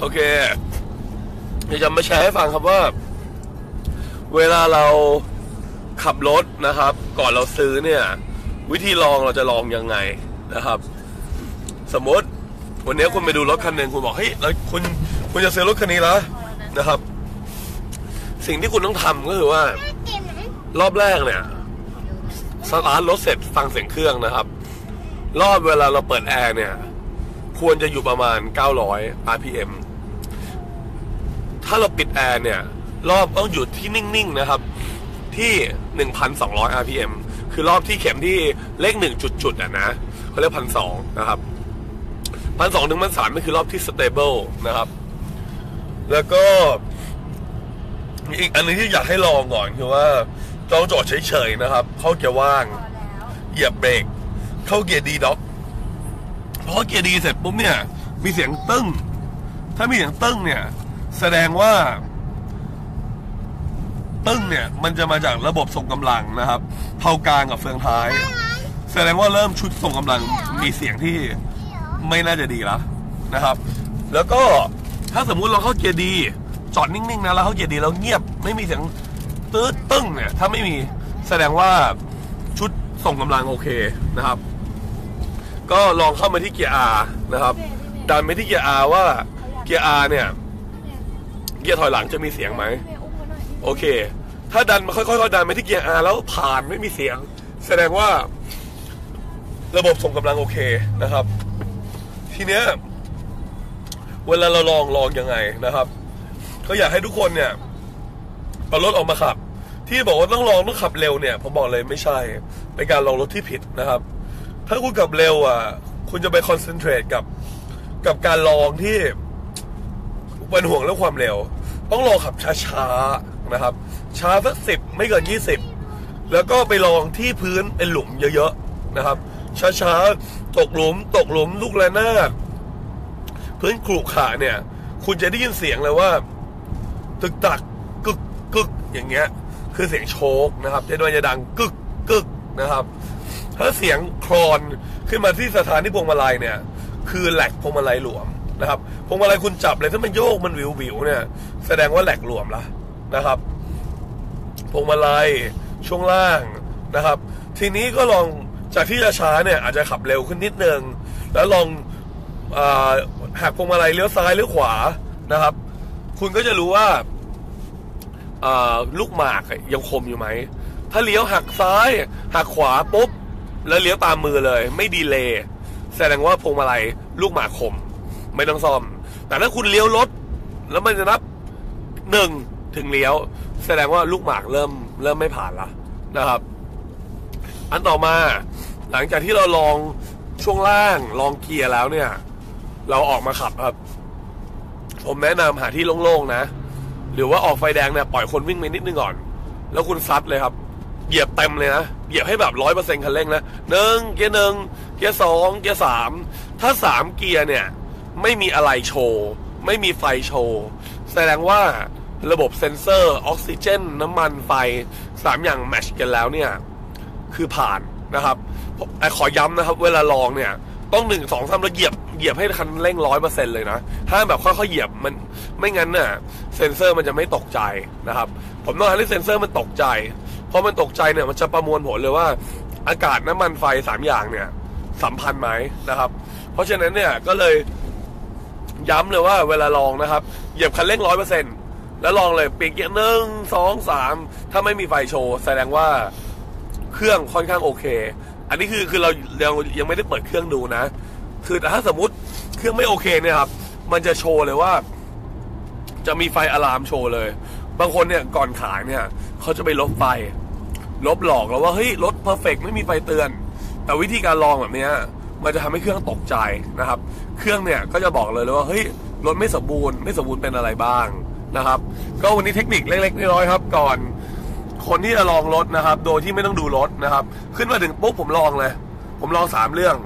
โอเคเดี๋ยวจะมาแชร์ให้ฟังครับว่า เวลาเราขับรถนะครับ ก่อนเราซื้อเนี่ย วิธีลองเราจะลองยังไงนะครับ สมมติวันนี้คุณไปดูรถคันหนึ่งคุณบอกเฮ้ยแล้วคุณคุณจะซื้อรถคันนี้แล้วนะครับ สิ่งที่คุณต้องทำก็คือว่า รอบแรกเนี่ยสตาร์ทรถเสร็จฟังเสียงเครื่องนะครับ รอบเวลาเราเปิดแอร์เนี่ย ควรจะอยู่ประมาณ 900 RPM ถ้าเราปิดแอร์เนี่ยรอบต้องอยู่ที่นิ่งๆนะครับ ที่ 1,200 RPM คือรอบที่เข็มที่เลขหนึ่งจุดๆอะนะเขาเรียกพันสองนะครับพันสองถึงพันสามนี่คือรอบที่ stable นะครับ แล้วก็อีกอันนึงที่อยากให้ลองก่อนคือว่าต้องจอดเฉยๆนะครับ เข้าเกียร์ว่าง เหยียบเบรก เข้าเกียร์ดีด็อกพอเกียร์ดีเสร็จปุ๊บเนี่ย มีเสียงตึ้ง ถ้ามีเสียงตึ้งเนี่ย แสดงว่า ตึ้งเนี่ย มันจะมาจากระบบส่งกำลังนะครับเผากลางกับเฟืองท้าย แสดงว่าเริ่มชุดส่งกำลังมีเสียงที่ไม่น่าจะดีแล้วนะครับ แล้วก็ถ้าสมมุติเราเข้าเกียร์ดีจอดนิ่งๆนะแล้วเข้าเกียร์ดีแล้วเงียบ ไม่มีเสียงตืดตึ้งเนี่ย ถ้าไม่มีแสดงว่าชุดส่งกำลังโอเคนะครับ ก็ลองเข้ามาที่เกียร์ R นะครับดันไปที่เกียร์ R ว่าเกียร์ R เนี่ย กียร์ถอยหลังจะมีเสียงไหม โอเค ถ้าดันมาค่อยๆดันไปที่เกียร์ R แล้วผ่านไม่มีเสียง แสดงว่า ระบบส่งกำลังโอเคนะครับ ทีเนี้ยเวลาเราลองลองยังไงนะครับ ก็อยากให้ทุกคนเนี่ยเอารถออกมาขับ ที่บอกว่าต้องลองต้องขับเร็วเนี่ย ผมบอกเลยไม่ใช่ เป็นการลองรถที่ผิดนะครับ ถ้าคุณขับเร็วอะ คุณจะไปคอนเซนเทรตกับกับการลองที่เป็นห่วงเรื่องความเร็ว ต้องลองขับช้าๆนะครับ ช้าสักสิบไม่เกินยี่สิบแล้วก็ไปลองที่พื้นเป็นหลุมเยอะๆนะครับ ช้าๆตกหลุม ตกหลุมลูกระนาดพื้นขรุขระเนี่ย คุณจะได้ยินเสียงเลยว่า ตึกตักกึกกึกอย่างเงี้ย คือเสียงโชกนะครับจะโดยจะดังกึกกึกนะครับ ถ้าเสียงคลอนขึ้นมาที่สถานีพวงมาลัยเนี่ย คือแหลกพวงมาลัยหลวม นะครับพวงมาลัยคุณจับเลยถ้ามันโยกมันวิววิวเนี่ย แสดงว่าแหลกหลวมละนะครับพวงมาลัยช่วงล่างนะครับ ทีนี้ก็ลองจากที่จะช้าเนี่ยอาจจะขับเร็วขึ้นนิดนึงแล้วลองอหักพวงมาลัยเลี้ยวซ้ายเลี้ยวขวานะครับ คุณก็จะรู้ว่าลูกหมากยังคมอยู่ไหม ถ้าเลี้ยวหักซ้าย หักขวาปุ๊บ แล้วเลี้ยวตามมือเลย ไม่ดีเลยแสดงว่าพวงมาลัยลูกหมากคม ไม่ต้องซ่อม แต่ถ้าคุณเลี้ยวรถ แล้วมันจะนับหนึ่งถึงเลี้ยว แสดงว่าลูกหมากเริ่มเริ่มไม่ผ่านละนะครับ อันต่อมา หลังจากที่เราลองช่วงล่างลองเกียร์แล้วเนี่ย เราออกมาขับครับ ผมแนะนำหาที่โล่งๆนะ หรือว่าออกไฟแดงเนี่ยปล่อยคนวิ่งไปนิดนึงก่อน แล้วคุณซัดเลยครับเหยียบเต็มเลยนะ เหยียบให้แบบร้อยเปอร์เซ็นต์คันเร่งนะหนึ่งเกียร์หนึ่งเกียร์สองเกียร์สามถ้าสามเกียร์เนี่ย ไม่มีอะไรโชว์ ไม่มีไฟโชว์ แสดงว่าระบบเซ็นเซอร์ออกซิเจน น้ำมันไฟสามอย่างแมชกันแล้วเนี่ย คือผ่านนะครับแต่ขอย้ำนะครับ เวลาลองเนี่ย ต้องหนึ่งสองสามแล้วเหยียบเหยียบให้คันเร่งร้อยเปอร์เซ็นต์เลยนะห้าแบบค่อยๆเหยียบมันไม่งั้นน่ะเซ็นเซอร์มันจะไม่ตกใจนะครับ ผมต้องให้เซ็นเซอร์มันตกใจ เพอมันตกใจเนี่ยมันจะประมวลผลเลยว่า อากาศน้ำมันไฟสามอย่างเนี่ยสัมพันธ์ไหมนะครับ เพราะฉะนั้นเนี่ยก็เลย ย้ำเลยว่าเวลาลองนะครับ เหยียบคันเร่งร้อยเปอร์เซ็นต์แล้วลองเลยเปลี่ยนเกียร์หนึ่งสองสามถ้าไม่มีไฟโชว์ แสดงว่าเครื่องค่อนข้างโอเค อันนี้คือคือเราเรายังไม่ได้เปิดเครื่องดูนะ คือแต่ถ้าสมมติเครื่องไม่โอเคเนี่ยครับ มันจะโชว์เลยว่า จะมีไฟอะลามโชว์เลย บางคนเนี่ยก่อนขายเนี่ยเขาจะไปลบไฟ ลบหลอกแล้วว่าเฮ้ยรถเพอร์เฟกไม่มีไฟเตือน แต่วิธีการลองแบบเนี้ย มันจะทำให้เครื่องตกใจนะครับ เครื่องเนี่ยก็จะบอกเลยเลยว่าเฮ้ยรถไม่สมบูรณ์ไม่สมบูรณ์เป็นอะไรบ้างนะครับ ก็วันนี้เทคนิคเล็กๆน้อยๆครับ ก่อน คนที่จะลองรถนะครับ โดยที่ไม่ต้องดูรถนะครับ ขึ้นมาถึงปุ๊บผมลองเลย ผมลองสามเรื่อง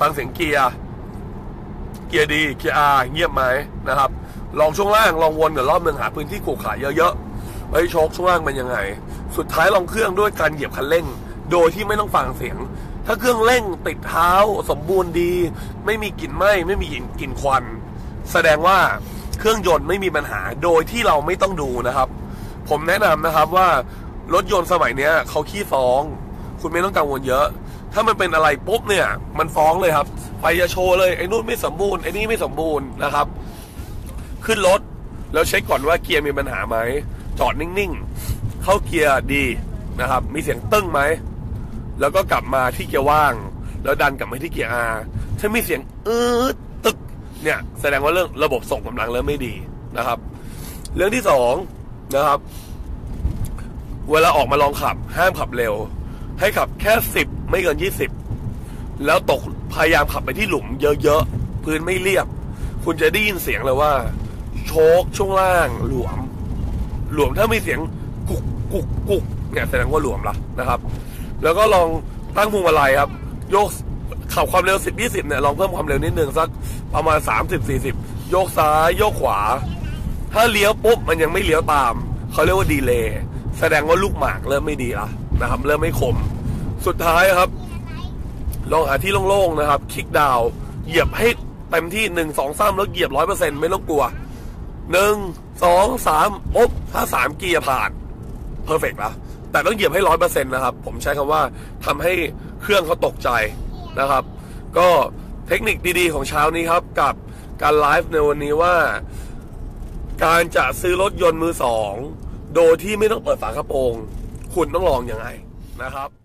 ฟังเสียงเกียร์เกียร์ดีเกียร์อาเงียบไหมนะครับ ลองช่วงล่างลองวนกับรอบหนึ่งหาพื้นที่ขูขาเยอะๆไอ้โชคช่วงล่างเป็นยังไง สุดท้ายลองเครื่องด้วยการเหยียบคันเร่ง โดยที่ไม่ต้องฟังเสียง ถ้าเครื่องเร่งติดเท้าสมบูรณ์ดี ไม่มีกลิ่นไหม้ไม่มีกลิ่นควัน แสดงว่าเครื่องยนต์ไม่มีปัญหาโดยที่เราไม่ต้องดูนะครับ ผมแนะนำนะครับว่ารถยนต์สมัยเนี้ยเขาขี้ฟ้อง คุณไม่ต้องกังวลเยอะ ถ้ามันเป็นอะไรปุ๊บเนี่ย มันฟ้องเลยครับไฟจะโชว์เลยไอ้นู่นไม่สมบูรณ์ไอ้นี่ไม่สมบูรณ์นะครับ ขึ้นรถแล้วเช็คก่อนว่าเกียร์มีปัญหาไหมจอดนิ่งๆ เข้าเกียร์ดีนะครับ มีเสียงตึ้งไหม แล้วก็กลับมาที่เกียร์ว่าง แล้วดันกลับมาที่เกียร์ R ถ้ามีเสียงอืดตึกเนี่ยแสดงว่าเรื่องระบบส่งกำลังเริ่มไม่ดีนะครับ เรื่องที่สองนะครับ เวลาออกมาลองขับ ห้ามขับเร็ว ให้ขับแค่สิบไม่เกินยี่สิบแล้วตกพยายามขับไปที่หลุมเยอะๆ พื้นไม่เรียบ คุณจะได้ยินเสียงเลยว่า โชคช่วงล่างหลวม หลวมถ้ามีเสียงกุกกุกกุกเนี่ยแสดงว่าหลวมละนะครับ แล้วก็ลองตั้งพวงมาลัยครับ โยกขับความเร็ว 10 20 เนี่ย ลองเพิ่มความเร็วนิดนึงสักประมาณ 30 40 โยกซ้าย โยกขวา ถ้าเลี้ยวปุ๊บ มันยังไม่เลี้ยวตาม เขาเรียกว่าดีเลย์แสดงว่าลูกหมากเริ่มไม่ดีละนะครับ เริ่มไม่คม สุดท้ายครับ ลองหาที่โล่งๆนะครับ คลิกดาวเหยียบให้เต็มที่หนึ่งสองสามแล้วเหยียบร้อยเปอร์เซ็นต์ไม่ต้องกลัวหนึ่งสองสามปุ๊บถ้าสามเกียร์ผ่านเพอร์เฟกต์แล้ว แต่ต้องเหยียบให้ร้อยเปอร์เซ็นต์นะครับ ผมใช้คำว่าทำให้เครื่องเขาตกใจนะครับ ก็เทคนิคดีๆ ของเช้านี้ครับ กับการไลฟ์ในวันนี้ว่า การจะซื้อรถยนต์มือสอง โดยที่ไม่ต้องเปิดฝากระโปรง คุณต้องลองอยังไงนะครับ